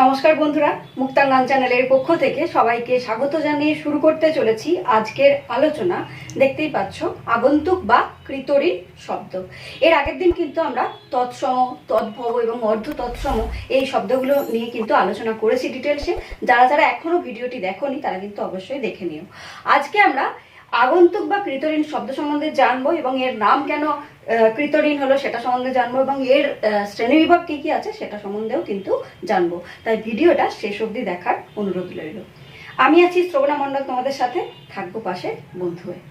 নমস্কার বন্ধুরা মুক্তাঙ্গান চ্যানেলের পক্ষ থেকে সবাইকে স্বাগত জানিয়ে শুরু করতে চলেছি আজকের আলোচনা। দেখতেই পাচ্ছ, আগন্তুক বা কৃতরিন শব্দ। এর আগের দিন কিন্তু আমরা তৎসম, তদ্ভব এবং অর্ধ তৎসম এই শব্দগুলো নিয়ে কিন্তু আলোচনা করেছি ডিটেলসে। যারা যারা এখনও ভিডিওটি দেখোনি, তারা কিন্তু অবশ্যই দেখে নিও। আজকে আমরা আগন্তুক বা কৃতরিন শব্দ সম্বন্ধে জানব এবং এর নাম কেন কৃতরিন হলো সেটা সম্বন্ধে জানব এবং এর শ্রেণীবিভাগ কি কি আছে সেটা সম্বন্ধেও কিন্তু জানব। তাই ভিডিওটা শেষ অবধি দেখার অনুরোধ রইল। আমি আছি শ্রবণা মণ্ডল তোমাদের সাথে, থাকব পাশে বন্ধু হয়ে।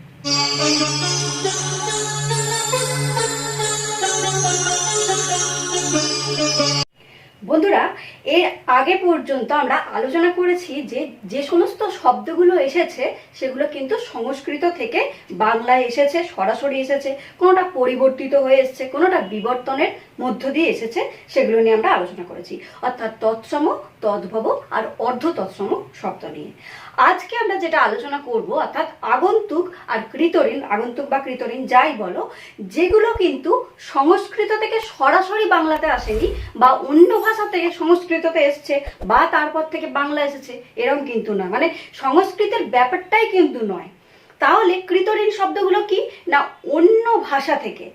বন্ধুরা, এর আগে পর্যন্ত আমরা আলোচনা করেছি যে যে সমস্ত শব্দগুলো এসেছে, সেগুলো কিন্তু সংস্কৃত থেকে বাংলায় এসেছে, সরাসরি এসেছে, কোনোটা পরিবর্তিত হয়ে এসেছে, কোনোটা বিবর্তনের মধ্য দিয়ে এসেছে, সেগুলো নিয়ে আমরা আলোচনা করেছি। অর্থাৎ তৎসম, তদ্ভব আর অর্ধ তৎসম শব্দ নিয়ে। আজকে আমরা যেটা আলোচনা করব, অর্থাৎ আগন্তুক আর কৃতরিন আগন্তুক বা কৃতরিন যাই বলো, যেগুলো কিন্তু সংস্কৃত থেকে সরাসরি বাংলাতে আসেনি বা অন্য ভাষা থেকে সংস্কৃততে এসছে বা তারপর থেকে বাংলা এসেছে এরকম কিন্তু না মানে সংস্কৃতের ব্যাপারটাই কিন্তু নয়। তাহলে কৃতরিন শব্দগুলো কি? না অন্য ভাষা থেকে,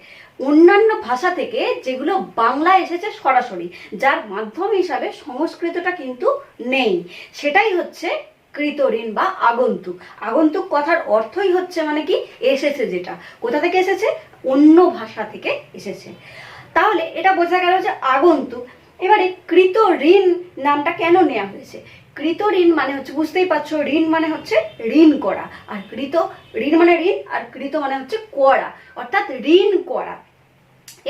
অন্যান্য ভাষা থেকে যেগুলো বাংলায় এসেছে সরাসরি, যার মাধ্যম হিসাবে সংস্কৃতটা কিন্তু নেই। সেটাই হচ্ছে কৃতঋণ বা আগন্তুক। আগন্তুক কথার অর্থই হচ্ছে মানে কি? এসেছে যেটা। কোথা থেকে এসেছে? অন্য ভাষা থেকে এসেছে। তাহলে এটা বোঝা গেল যে আগন্তুক। এবারে কৃত ঋণ নামটা কেন নেওয়া হয়েছে? কৃত ঋণ মানে হচ্ছে, বুঝতেই পারছ, ঋণ মানে হচ্ছে ঋণ করা। আর কৃত ঋণ মানে ঋণ, আর কৃত মানে হচ্ছে করা। অর্থাৎ ঋণ করা।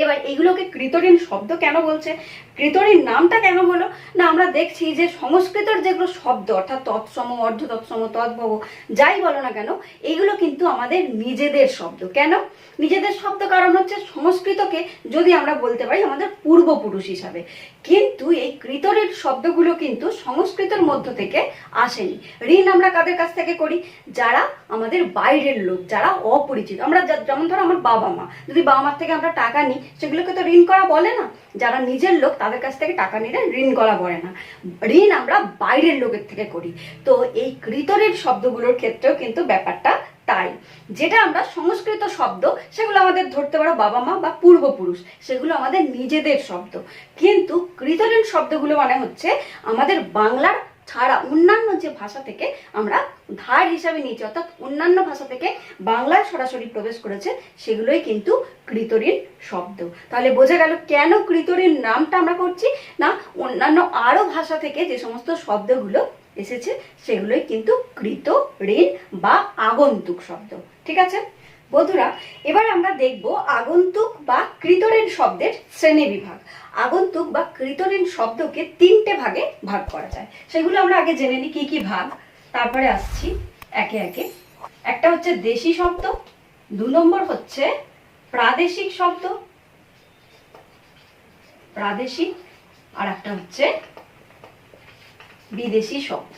এবার এইগুলোকে কৃতরিন শব্দ কেন বলছে? কৃতরিন নামটা কেন হলো? না, আমরা দেখছি যে সংস্কৃতর যেগুলো শব্দ, অর্থাৎ তৎসম অর্ধ তৎসম তৎভব যাই বলো না কেন, এগুলো কিন্তু আমাদের নিজেদের শব্দ। কেন? নিজেদের শব্দ কারণ হচ্ছে সংস্কৃতকে যদি আমরা বলতে পারি আমাদের পূর্বপুরুষ হিসাবে। কিন্তু এই কৃতঋণ শব্দগুলো কিন্তু সংস্কৃতের মধ্য থেকে আসেনি। ঋণ আমরা কাদের কাছ থেকে করি? যারা আমাদের বাইরের লোক, যারা অপরিচিত। আমরা যেমন ধরো আমার বাবা মা, যদি বাবা মার থেকে আমরা টাকা নিই, সেগুলোকে তো ঋণ করা বলে না? যারা নিজের লোক, তাদের কাছ থেকে টাকা নিলে ঋণ করা বলে না। ঋণ আমরা বাইরের লোকের থেকে করি। তো এই কৃতঋণ শব্দগুলোর ক্ষেত্রেও কিন্তু ব্যাপারটা তাই। যেটা আমরা সংস্কৃত শব্দ, সেগুলো আমাদের ধরতে পারো বাবা মা বা পূর্বপুরুষ, সেগুলো আমাদের নিজেদের শব্দ। কিন্তু কৃতঋণ শব্দগুলো মানে হচ্ছে আমাদের বাংলার ছাড়া অন্যান্য যে ভাষা থেকে আমরা ধার হিসাবে নিয়েছি, অর্থাৎ অন্যান্য ভাষা থেকে বাংলায় সরাসরি প্রবেশ করেছে, সেগুলোই কিন্তু কৃতঋণ শব্দ। তাহলে বোঝা গেল কেন কৃতঋণ নামটা আমরা করছি, না অন্যান্য আরও ভাষা থেকে যে সমস্ত শব্দগুলো এসেছে, সেগুলোই কিন্তু কৃত ঋণ বা আগন্তুক শব্দ। ঠিক আছে? বন্ধুরা, এবার আমরা দেখব আগন্তুক বা কৃতঋণ শব্দের শ্রেণি বিভাগ। আগন্তুক বা কৃতঋণ শব্দকে তিনটে ভাগে ভাগ করা যায়। সেগুলো আমরা আগে জেনে নিই কি কি ভাগ। তারপরে আসছি একে একে। একটা হচ্ছে দেশি শব্দ, দু নম্বর হচ্ছে প্রাদেশিক শব্দ। প্রাদেশিক, আর একটা হচ্ছে বিদেশি শব্দ।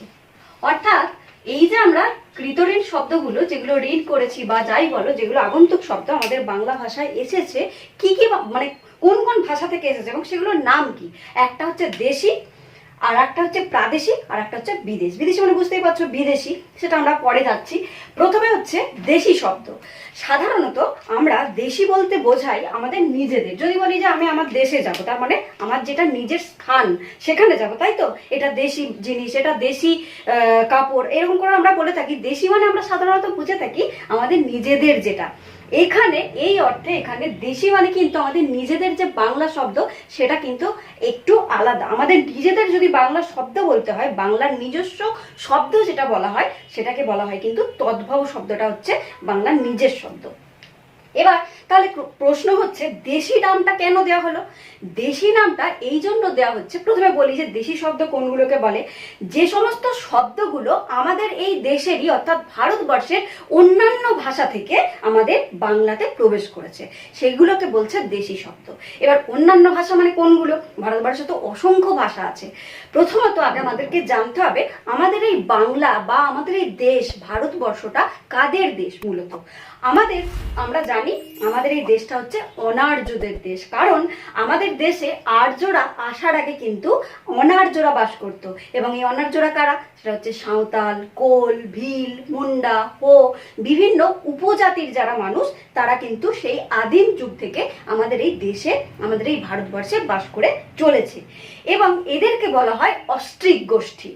অর্থাৎ এই যে আমরা কৃতঋণ শব্দগুলো যেগুলো ঋণ করেছি বা যাই বলো, যেগুলো আগন্তুক শব্দ আমাদের বাংলা ভাষায় এসেছে, কি কি মানে কোন কোন ভাষা থেকে এসেছে এবং সেগুলোর নাম কি? একটা হচ্ছে দেশি আর একটা হচ্ছে প্রাদেশিক, আর একটা হচ্ছে বিদেশ। বিদেশি মানে বুঝতেই পারছ, বিদেশি, সেটা আমরা পরে যাচ্ছি। প্রথমে হচ্ছে দেশি শব্দ। সাধারণত আমরা দেশি বলতে বোঝাই আমাদের নিজেদের। যদি বলি যে আমি আমার দেশে যাব, তার মানে আমার যেটা নিজের স্থান, সেখানে যাব, তাই তো? এটা দেশি জিনিস, এটা দেশি কাপড়, এরকম করে আমরা বলে থাকি। দেশি মানে আমরা সাধারণত বুঝে থাকি আমাদের নিজেদের যেটা। এখানে, এই অর্থে এখানে দেশি মানে কিন্তু আমাদের নিজেদের যে বাংলা শব্দ, সেটা কিন্তু একটু আলাদা। আমাদের নিজেদের যদি বাংলা শব্দ বলতে হয়, বাংলার নিজস্ব শব্দ যেটা বলা হয়, সেটাকে বলা হয় কিন্তু তদ্ভব শব্দটা হচ্ছে বাংলার নিজের শব্দ। এবার তাহলে প্রশ্ন হচ্ছে, দেশি নামটা কেন দেওয়া হলো? দেশি নামটা এই জন্য দেওয়া হচ্ছে, প্রথমে বলি যে দেশি শব্দ কোনগুলোকে বলে? যে সমস্ত শব্দগুলো আমাদের এই দেশেরই, অর্থাৎ ভারতবর্ষের অন্যান্য ভাষা থেকে আমাদের বাংলাতে প্রবেশ করেছে। সেগুলোকে বলছে দেশি শব্দ। এবার অন্যান্য ভাষা মানে কোনগুলো? ভারতবর্ষে তো অসংখ্য ভাষা আছে। প্রথমত আগে আমাদেরকে জানতে হবে, আমাদের এই বাংলা বা আমাদের এই দেশ, ভারতবর্ষটা কাদের দেশ মূলত? আমাদের, আমরা জানি, আমাদের এই দেশটা হচ্ছে অনার্যদের দেশ। কারণ আমাদের দেশে আর্যরা আসার আগে কিন্তু অনার্যরা বাস করত। এবং এই অনার্যরা কারা? সেটা হচ্ছে সাঁওতাল, কোল, ভিল, মুন্ডা, হো, বিভিন্ন উপজাতির যারা মানুষ, তারা কিন্তু সেই আদিম যুগ থেকে আমাদের এই দেশে, আমাদের এই ভারতবর্ষে বাস করে চলেছে। এবং এদেরকে বলা হয় অস্ট্রিক গোষ্ঠী।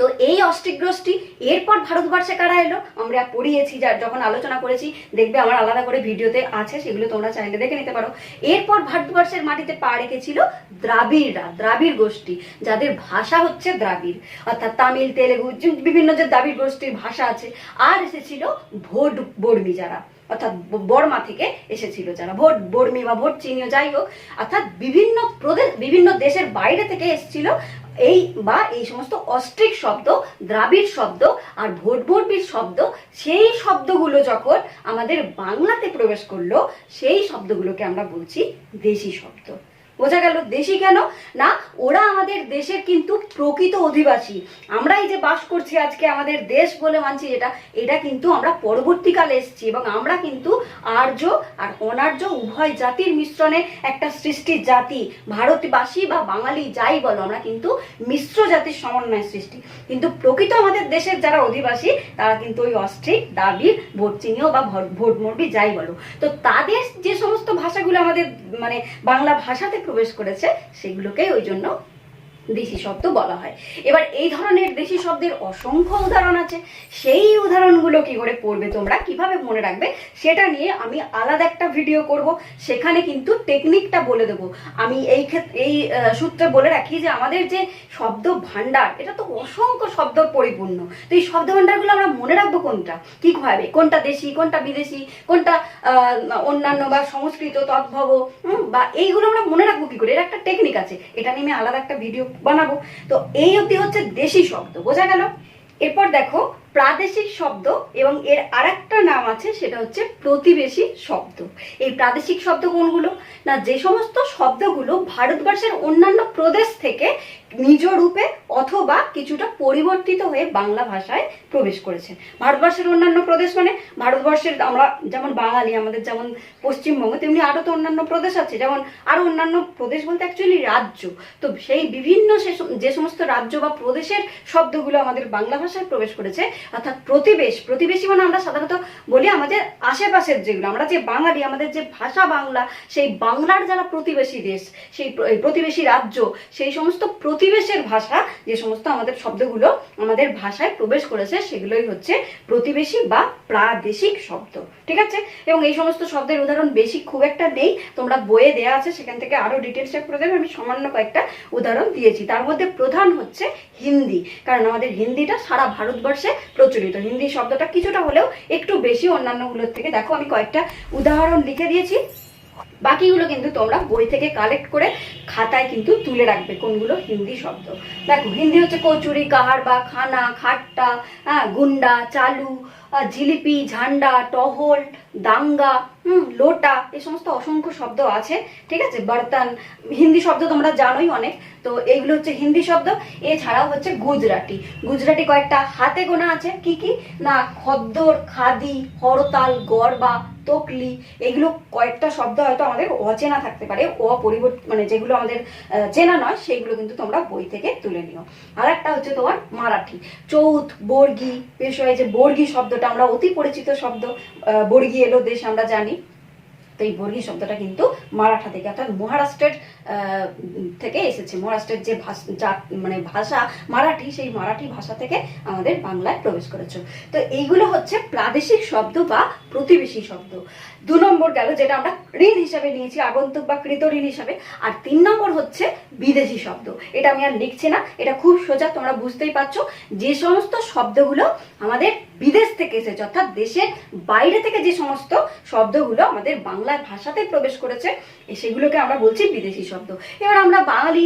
তো এই গোষ্ঠী এরপর ভারতবর্ষে কারা এলো? আমরা পড়িয়েছি যার যখন আলোচনা করেছি, দেখবে আমার আলাদা করে ভিডিওতে আছে, সেগুলো তোমরা চাইলে দেখে নিতে পারো। এরপর ভারতবর্ষের মাটিতে পা রেখেছিল দ্রাবিড়রা, দ্রাবিড় গোষ্ঠী, যাদের ভাষা হচ্ছে দ্রাবিড়। অর্থাৎ তামিল, তেলেগু বিভিন্ন যে দ্রাবিড় গোষ্ঠীর ভাষা আছে, আর এসেছিল ভোট, বর্মী যারা। অর্থাৎ বর্মা থেকে এসেছিল যারা। ভোট, বর্মী বা ভোট চিনীয় যাই হোক, অর্থাৎ বিভিন্ন প্রদেশ, বিভিন্ন দেশের বাইরে থেকে এসেছিল এই বা এই সমস্ত অস্ট্রিক শব্দ, দ্রাবিড় শব্দ আর ভোট বর্মীর শব্দ, সেই শব্দগুলো যখন আমাদের বাংলাতে প্রবেশ করল, সেই শব্দগুলোকে আমরা বলছি দেশি শব্দ। বোঝা গেল দেশি কেন? না, ওরা আমাদের দেশের কিন্তু প্রকৃত অধিবাসী। আমরা এই যে বাস করছি আজকে আমাদের দেশ বলে মানছি যেটা, এটা কিন্তু আমরা পরবর্তীকালে এসেছি এবং আমরা কিন্তু আর্য আর অনার্য উভয় জাতির মিশ্রণে একটা সৃষ্টির জাতি। ভারতবাসী বা বাঙালি যাই বলো, আমরা কিন্তু মিশ্র জাতির সমন্বয় সৃষ্টি। কিন্তু প্রকৃত আমাদের দেশের যারা অধিবাসী, তারা কিন্তু ওই অস্ট্রিক, দাবির ভোটচিনীয় বা ভট- ভোটমর্বী যাই বলো। তো তাদের যে সমস্ত ভাষাগুলো আমাদের মানে বাংলা ভাষাতে প্রবেশ করেছে সেগুলোকেই ওই জন্য দেশি শব্দ বলা হয়। এবার এই ধরনের দেশি শব্দের অসংখ্য উদাহরণ আছে। সেই উদাহরণগুলো কি করে পড়বে তোমরা, কীভাবে মনে রাখবে, সেটা নিয়ে আমি আলাদা একটা ভিডিও করব। সেখানে কিন্তু টেকনিকটা বলে দেবো। আমি এই ক্ষেত্রে এই সূত্রে বলে রাখি যে আমাদের যে শব্দ ভান্ডার এটা তো অসংখ্য শব্দ পরিপূর্ণ। তো এই শব্দ ভান্ডারগুলো আমরা মনে রাখব কোনটা? কি ভাবে কোনটা দেশি, কোনটা বিদেশি? কোনটা অন্যান্য বা সংস্কৃত, তদ্ভব বা এইগুলো আমরা মনে রাখব কী করে? এর একটা টেকনিক আছে। এটা নিয়ে আমি আলাদা একটা ভিডিও বানাবো। তো এই অবধি হচ্ছে দেশি শব্দ বোঝা গেল? এরপর দেখো প্রাদেশিক শব্দ এবং এর আরেকটা নাম আছে, সেটা হচ্ছে প্রতিবেশী শব্দ। এই প্রাদেশিক শব্দ কোনগুলো? না, যে সমস্ত শব্দগুলো ভারতবর্ষের অন্যান্য প্রদেশ থেকে নিজ রূপে অথবা কিছুটা পরিবর্তিত হয়ে বাংলা ভাষায় প্রবেশ করেছে। ভারতবর্ষের অন্যান্য প্রদেশ মানে ভারতবর্ষের আমরা যেমন বাঙালি, আমাদের যেমন পশ্চিমবঙ্গ, তেমনি আরও তো অন্যান্য প্রদেশ আছে, যেমন আরও অন্যান্য প্রদেশ বলতে অ্যাকচুয়ালি রাজ্য। তো সেই বিভিন্ন যে সমস্ত রাজ্য বা প্রদেশের শব্দগুলো আমাদের বাংলা ভাষায় প্রবেশ করেছে অর্থাৎ প্রতিবেশ, প্রতিবেশী মানে আমরা সাধারণত বলি আমাদের আশেপাশের যেগুলো, আমরা যে বাঙালি, আমাদের যে ভাষা বাংলা, সেই বাংলার যারা প্রতিবেশী দেশ, সেই প্রতিবেশী রাজ্য, সেই সমস্ত প্রতিবেশের ভাষা, যে সমস্ত আমাদের শব্দগুলো আমাদের ভাষায় প্রবেশ করেছে, সেগুলোই হচ্ছে প্রতিবেশী বা প্রাদেশিক শব্দ, ঠিক আছে? এবং এই সমস্ত শব্দের উদাহরণ বেশি খুব একটা নেই, তোমরা বইয়ে দেয়া আছে, সেখান থেকে আরও ডিটেলস চেক করে দেবে, আমি সামান্য কয়েকটা উদাহরণ দিয়েছি। তার মধ্যে প্রধান হচ্ছে হিন্দি, কারণ আমাদের হিন্দিটা সারা ভারতবর্ষে প্রচলিত। হিন্দি শব্দটা কিছুটা হলেও একটু বেশি অন্যান্যগুলোর থেকে। দেখো, আমি কয়েকটা উদাহরণ লিখে দিয়েছি। বাকিগুলো কিন্তু তোমরা বই থেকে কালেক্ট করে খাতায় কিন্তু তুলে রাখবে, কোনগুলো হিন্দি শব্দ। দেখো, হিন্দি হচ্ছে কচুরি কাহার বা খানা, খাট্টা হ্যাঁ গুন্ডা, চালু জিলিপি, ঝান্ডা, টহল, দাঙ্গা, হুম, লোটা, এই সমস্ত অসংখ্য শব্দ আছে, ঠিক আছে? বর্তন, হিন্দি শব্দ তোমরা জানোই অনেক, তো এইগুলো হচ্ছে হিন্দি শব্দ। এছাড়াও হচ্ছে গুজরাটি। গুজরাটি কয়েকটা হাতে গোনা আছে, কি কি? না, খদ্দর, খাদি, হরতাল, গরবা, তকলি, এগুলো কয়েকটা শব্দ হয়তো আমাদের অচেনা থাকতে পারে অপরিবর্তন মানে যেগুলো আমাদের চেনা নয় সেগুলো কিন্তু তোমরা বই থেকে তুলে নিও। আর একটা হচ্ছে তোমার মারাঠি। চৌথ, বর্গি পেশোয় যে বর্গি শব্দটা আমরা অতি পরিচিত শব্দ বর্গি এলো দেশ আমরা জানি। তো এই বর্গি শব্দটা কিন্তু মারাঠা থেকে, অর্থাৎ মহারাষ্ট্রের থেকে এসেছে। মহারাষ্ট্রের যে ভাষা মানে ভাষা মারাঠি, সেই মারাঠি ভাষা থেকে আমাদের বাংলায় প্রবেশ করেছে। তো এইগুলো হচ্ছে প্রাদেশিক শব্দ বা প্রতিবেশী শব্দ। দু নম্বর গেল যেটা আমরা ঋণ হিসাবে নিয়েছি, আগন্তুক বা কৃত ঋণ হিসাবে। আর তিন নম্বর হচ্ছে বিদেশি শব্দ। এটা আমি আর লিখছি না, এটা খুব সোজা, তোমরা বুঝতেই পারছ। যে সমস্ত শব্দগুলো আমাদের বিদেশ থেকে এসেছে, অর্থাৎ দেশের বাইরে থেকে যে সমস্ত শব্দগুলো আমাদের বাংলা ভাষাতে প্রবেশ করেছে সেগুলোকে আমরা বলছি বিদেশি শব্দ। এবার আমরা বাঙালি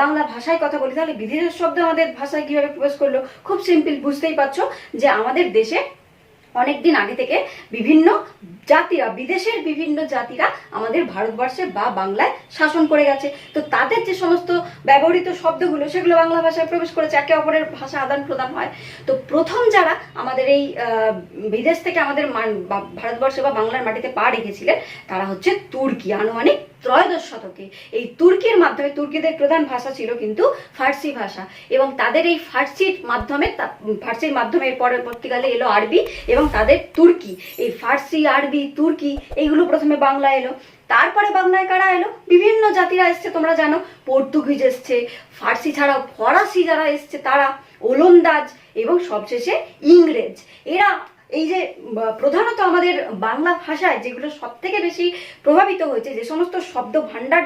বাংলা ভাষায় কথা বলি, তাহলে বিদেশের শব্দ আমাদের ভাষায় কীভাবে প্রবেশ করল? খুব সিম্পল বুঝতেই পারছ যে আমাদের দেশে অনেক দিন আগে থেকে বিভিন্ন জাতিরা, বিদেশের বিভিন্ন জাতিরা আমাদের ভারতবর্ষে বা বাংলায় শাসন করে গেছে। তো তাদের যে সমস্ত ব্যবহৃত শব্দগুলো, সেগুলো বাংলা ভাষায় প্রবেশ করেছে, একে অপরের ভাষা আদান প্রদান হয়। তো প্রথম যারা আমাদের এই বিদেশ থেকে আমাদের ভারতবর্ষে বা বাংলার মাটিতে পা রেখেছিলেন, তারা হচ্ছে তুর্কি, আনুমানিক ত্রয়োদশ শতকে। এই তুর্কির মাধ্যমে, তুর্কিদের প্রধান ভাষা ছিল কিন্তু ফার্সি ভাষা। এবং তাদের এই ফার্সির মাধ্যমে ফার্সির মাধ্যমে পরবর্তীকালে এলো আরবি এবং তাদের তুর্কি। এই ফার্সি, আরবি, তুর্কি এইগুলো প্রথমে বাংলা এলো। তারপরে বাংলায় কারা এলো? বিভিন্ন জাতিরা এসছে, তোমরা জানো। পর্তুগিজ এসছে, ফার্সি ছাড়াও ফরাসি যারা এসছে, তারা ওলন্দাজ এবং সবশেষে ইংরেজ। এরা এই যে প্রধানত আমাদের বাংলা ভাষায় যেগুলো সব থেকে বেশি প্রভাবিত হয়েছে, যে সমস্ত শব্দ ভাণ্ডার,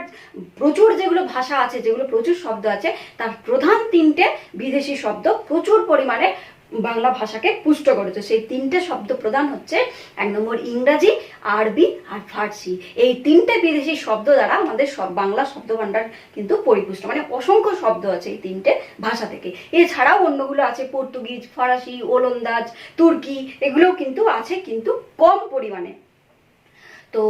প্রচুর যেগুলো ভাষা আছে, যেগুলো প্রচুর শব্দ আছে, তার প্রধান তিনটে বিদেশি শব্দ প্রচুর পরিমাণে বাংলা ভাষাকে পুষ্ট করেছে সেই তিনটে শব্দ প্রধান হচ্ছে এক নম্বর ইংরাজি, আরবি আর ফার্সি। এই তিনটে বিদেশি শব্দ দ্বারা আমাদের সব বাংলা শব্দ ভাণ্ডার কিন্তু পরিপুষ্ট। মানে অসংখ্য শব্দ আছে এই তিনটে ভাষা থেকে। এছাড়াও অন্যগুলো আছে, পর্তুগিজ, ফরাসি, ওলন্দাজ, তুর্কি, এগুলোও কিন্তু আছে কিন্তু কম পরিমাণে। তো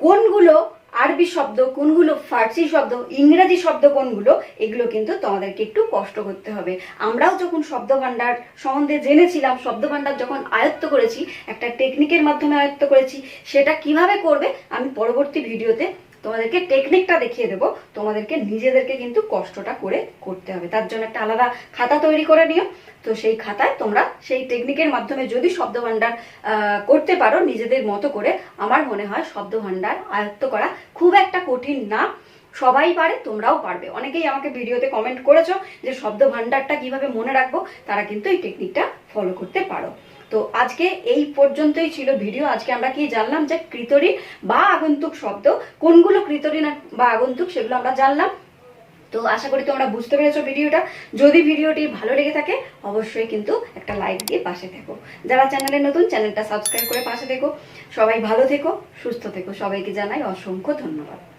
কোনগুলো আরবি শব্দ কোনগুলো, ফার্সি শব্দ, ইংরেজি শব্দ কোনগুলো, এগুলো কিন্তু তোমাদেরকে একটু কষ্ট করতে হবে। আমরাও যখন শব্দ ভাণ্ডার সম্বন্ধে জেনেছিলাম, শব্দভাণ্ডার যখন আয়ত্ত করেছি, একটা টেকনিকের মাধ্যমে আয়ত্ত করেছি, সেটা কীভাবে করবে, আমি পরবর্তী ভিডিওতে তোমাদেরকে টেকনিকটা দেখিয়ে দেবো। তোমাদেরকে নিজেদেরকে কিন্তু কষ্টটা করে করতে হবে। তার জন্য একটা আলাদা খাতা তৈরি করে নিও। তো সেই খাতায় তোমরা সেই টেকনিকের মাধ্যমে যদি শব্দ ভাণ্ডার করতে পারো, নিজেদের মতো করে, আমার মনে হয় শব্দ ভাণ্ডার আয়ত্ত করা খুব একটা কঠিন না। সবাই পারে, তোমরাও পারবে। অনেকেই আমাকে ভিডিওতে কমেন্ট করেছ যে শব্দ ভাণ্ডারটা কীভাবে মনে রাখব, তারা কিন্তু এই টেকনিকটা ফলো করতে পারো। তো আজকে এই পর্যন্তই ছিল ভিডিও। আজকে আমরা কি জানলাম যে কৃতরিন বা আগন্তুক শব্দ, কোনগুলো কৃতরিন আর- বা আগন্তুক সেগুলো আমরা জানলাম। তো আশা করি তোমরা বুঝতে পেরেছ ভিডিওটা। যদি ভিডিওটি ভালো লেগে থাকে, অবশ্যই কিন্তু একটা লাইক দিয়ে পাশে থেকো। যারা চ্যানেলে নতুন, চ্যানেলটা সাবস্ক্রাইব করে পাশে থেকো। সবাই ভালো থেকো, সুস্থ থেকো। সবাইকে জানাই অসংখ্য ধন্যবাদ।